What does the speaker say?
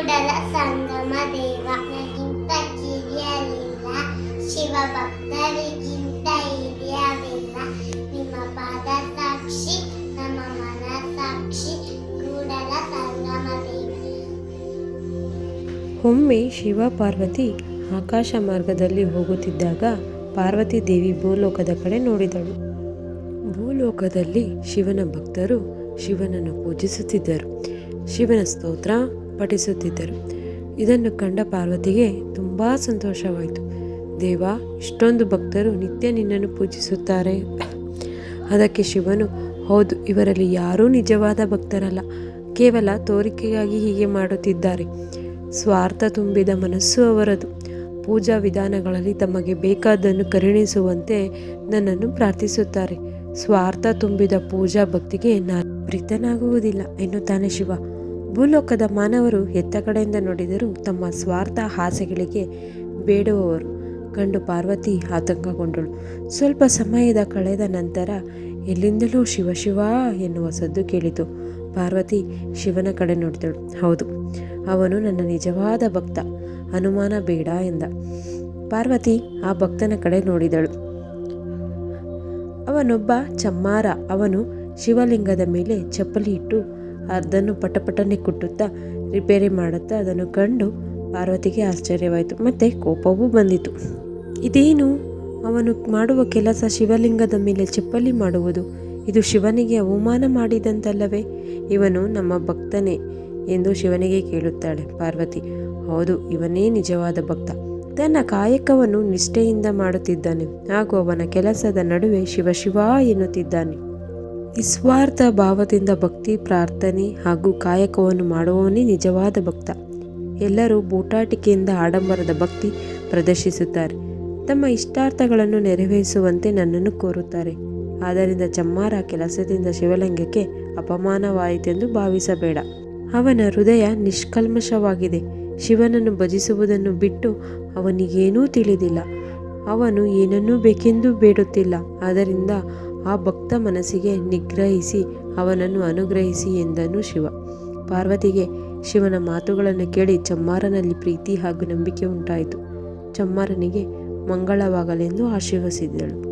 ಕೂಡಲ ಸಂಗಮ ದೇವ. ನನಗಿಂತ ಕಿರಿಯಲಿಲ್ಲ ಶಿವ ಭಕ್ತರಿಗಿಂತ ಹಿರಿಯವಿಲ್ಲ ನಿಮ್ಮ ಪಾದ ಸಾಕ್ಷಿ, ನಮ್ಮ ಮನ ಸಾಕ್ಷಿ, ಕೂಡಲ ಸಂಗಮ ದೇವ. ಒಮ್ಮೆ ಶಿವ ಪಾರ್ವತಿ ಆಕಾಶ ಮಾರ್ಗದಲ್ಲಿ ಹೋಗುತ್ತಿದ್ದಾಗ ಪಾರ್ವತಿ ದೇವಿ ಭೂಲೋಕದ ಕಡೆ ನೋಡಿದಳು. ಭೂಲೋಕದಲ್ಲಿ ಶಿವನ ಭಕ್ತರು ಶಿವನನ್ನು ಪೂಜಿಸುತ್ತಿದ್ದರು. ಶಿವನ ಸ್ತೋತ್ರ ಪಠಿಸುತ್ತಿದ್ದರು ಇದನ್ನು ಕಂಡ ಪಾರ್ವತಿಗೆ ತುಂಬ ಸಂತೋಷವಾಯಿತು. ದೇವ, ಇಷ್ಟೊಂದು ಭಕ್ತರು ನಿತ್ಯ ನಿನ್ನನ್ನು ಪೂಜಿಸುತ್ತಾರೆ. ಅದಕ್ಕೆ ಶಿವನು, ಹೌದು, ಇವರಲ್ಲಿ ಯಾರೂ ನಿಜವಾದ ಭಕ್ತರಲ್ಲ. ಕೇವಲ ತೋರಿಕೆಗಾಗಿ ಹೀಗೆ ಮಾಡುತ್ತಿದ್ದಾರೆ. ಸ್ವಾರ್ಥ ತುಂಬಿದ ಮನಸ್ಸು ಅವರದು. ಪೂಜಾ ವಿಧಾನಗಳಲ್ಲಿ ತಮಗೆ ಬೇಕಾದ್ದನ್ನು ಕರುಣಿಸುವಂತೆ ನನ್ನನ್ನು ಪ್ರಾರ್ಥಿಸುತ್ತಾರೆ. ಸ್ವಾರ್ಥ ತುಂಬಿದ ಪೂಜಾ ಭಕ್ತಿಗೆ ನಾನು ಪ್ರೀತನಾಗುವುದಿಲ್ಲ ಎನ್ನುತ್ತಾನೆ ಶಿವ. ಭೂಲೋಕದ ಮಾನವರು ಎತ್ತ ಕಡೆಯಿಂದ ನೋಡಿದರೂ ತಮ್ಮ ಸ್ವಾರ್ಥ ಆಸೆಗಳಿಗೆ ಬೇಡುವವರು. ಕಂಡು ಪಾರ್ವತಿ ಆತಂಕಗೊಂಡಳು. ಸ್ವಲ್ಪ ಸಮಯದ ಕಳೆದ ನಂತರ ಎಲ್ಲಿಂದಲೂ ಶಿವಶಿವ ಶಿವ ಎನ್ನುವ ಸದ್ದು ಕೇಳಿತು. ಪಾರ್ವತಿ ಶಿವನ ಕಡೆ ನೋಡಿದಳು. ಹೌದು, ಅವನು ನನ್ನ ನಿಜವಾದ ಭಕ್ತ. ಅನುಮಾನ ಬೇಡ ಎಂದ. ಪಾರ್ವತಿ ಆ ಭಕ್ತನ ಕಡೆ ನೋಡಿದಳು. ಅವನೊಬ್ಬ ಚಮ್ಮಾರ. ಅವನು ಶಿವಲಿಂಗದ ಮೇಲೆ ಚಪ್ಪಲಿ ಇಟ್ಟು ಅದನ್ನು ಪಟಪಟನೆ ಕುಟ್ಟುತ್ತಾ ರಿಪೇರಿ ಮಾಡುತ್ತಾ ಅದನ್ನು ಕಂಡು ಪಾರ್ವತಿಗೆ ಆಶ್ಚರ್ಯವಾಯಿತು. ಮತ್ತೆ ಕೋಪವೂ ಬಂದಿತು. ಇದೇನು? ಅವನು ಮಾಡುವ ಕೆಲಸ ಶಿವಲಿಂಗದ ಮೇಲೆ ಚಪ್ಪಲಿ ಮಾಡುವುದು. ಇದು ಶಿವನಿಗೆ ಅವಮಾನ ಮಾಡಿದಂತಲ್ಲವೇ? ಇವನು ನಮ್ಮ ಭಕ್ತನೇ ಎಂದು ಶಿವನಿಗೆ ಕೇಳುತ್ತಾಳೆ ಪಾರ್ವತಿ. ಹೌದು, ಇವನೇ ನಿಜವಾದ ಭಕ್ತ. ತನ್ನ ಕಾಯಕವನ್ನು ನಿಷ್ಠೆಯಿಂದ ಮಾಡುತ್ತಿದ್ದಾನೆ. ಹಾಗೂ ಅವನ ಕೆಲಸದ ನಡುವೆ ಶಿವ ಶಿವ ಎನ್ನುತ್ತಿದ್ದಾನೆ. ನಿಸ್ವಾರ್ಥ ಭಾವದಿಂದ ಭಕ್ತಿ, ಪ್ರಾರ್ಥನೆ ಹಾಗೂ ಕಾಯಕವನ್ನು ಮಾಡುವವನೇ ನಿಜವಾದ ಭಕ್ತ. ಎಲ್ಲರೂ ಬೂಟಾಟಿಕೆಯಿಂದ ಆಡಂಬರದ ಭಕ್ತಿ ಪ್ರದರ್ಶಿಸುತ್ತಾರೆ. ತಮ್ಮ ಇಷ್ಟಾರ್ಥಗಳನ್ನು ನೆರವೇರಿಸುವಂತೆ ನನ್ನನ್ನು ಕೋರುತ್ತಾರೆ. ಆದ್ದರಿಂದ ಚಮ್ಮಾರ ಕೆಲಸದಿಂದ ಶಿವಲಿಂಗಕ್ಕೆ ಅಪಮಾನವಾಯಿತೆಂದು ಭಾವಿಸಬೇಡ. ಅವನ ಹೃದಯ ನಿಷ್ಕಲ್ಮಶವಾಗಿದೆ. ಶಿವನನ್ನು ಭಜಿಸುವುದನ್ನು ಬಿಟ್ಟು ಅವನಿಗೇನೂ ತಿಳಿದಿಲ್ಲ. ಅವನು ಏನನ್ನೂ ಬೇಕೆಂದೂ ಬೇಡುತ್ತಿಲ್ಲ. ಆದ್ದರಿಂದ ಆ ಭಕ್ತ ಮನಸ್ಸಿಗೆ ನಿಗ್ರಹಿಸಿ, ಅವನನ್ನು ಅನುಗ್ರಹಿಸಿ ಎಂದನು ಶಿವ. ಪಾರ್ವತಿಗೆ ಶಿವನ ಮಾತುಗಳನ್ನು ಕೇಳಿ ಚಮ್ಮಾರನಲ್ಲಿ ಪ್ರೀತಿ ಹಾಗೂ ನಂಬಿಕೆ ಉಂಟಾಯಿತು. ಚಮ್ಮಾರನಿಗೆ ಮಂಗಳವಾಗಲೆಂದು ಆಶೀರ್ವಸಿದಳು.